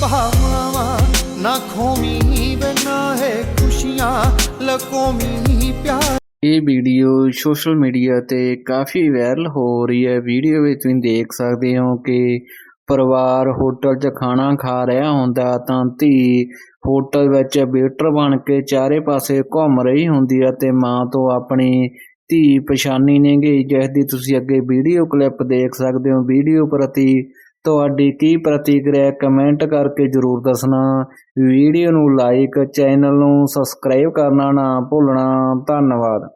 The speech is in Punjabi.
ਭਾਵਾਂ ਨਾ ਖੋਵੀਂ ਬਿਨਾ ਹੈ ਖੁਸ਼ੀਆਂ ਲਕੋਮੀ ਪਿਆਰ। ਇਹ ਵੀਡੀਓ ਸੋਸ਼ਲ ਮੀਡੀਆ ਤੇ ਕਾਫੀ ਵਾਇਰਲ ਹੋ ਰਹੀ ਹੈ। ਵੀਡੀਓ ਵਿੱਚ ਤੁਸੀਂ ਦੇਖ ਸਕਦੇ ਹੋ ਕਿ ਪਰਿਵਾਰ ਹੋਟਲ 'ਚ ਖਾਣਾ ਖਾ ਰਿਹਾ ਹੁੰਦਾ ਤਾਂ ਧੀ ਹੋਟਲ ਵਿੱਚ ਵੇਟਰ ਬਣ ਕੇ ਚਾਰੇ ਪਾਸੇ ਘੁੰਮ ਰਹੀ ਹੁੰਦੀ ਹੈ ਤੇ ਮਾਂ ਤੋਂ ਆਪਣੀ ਧੀ ਪਛਾਣੀ ਨਹੀਂ ਗਈ, ਜਿਸ ਦੀ ਤੁਸੀਂ ਅੱਗੇ ਵੀਡੀਓ ਕਲਿੱਪ ਦੇਖ ਸਕਦੇ ਹੋ। ਵੀਡੀਓ ਪ੍ਰਤੀ ਤੁਹਾਡੀ ਕੀ ਪ੍ਰਤੀਕਿਰਿਆ ਕਮੈਂਟ ਕਰਕੇ ਜਰੂਰ ਦੱਸਣਾ। ਵੀਡੀਓ ਨੂੰ ਲਾਈਕ, ਚੈਨਲ ਨੂੰ ਸਬਸਕ੍ਰਾਈਬ ਕਰਨਾ ਨਾ ਭੁੱਲਣਾ। ਧੰਨਵਾਦ।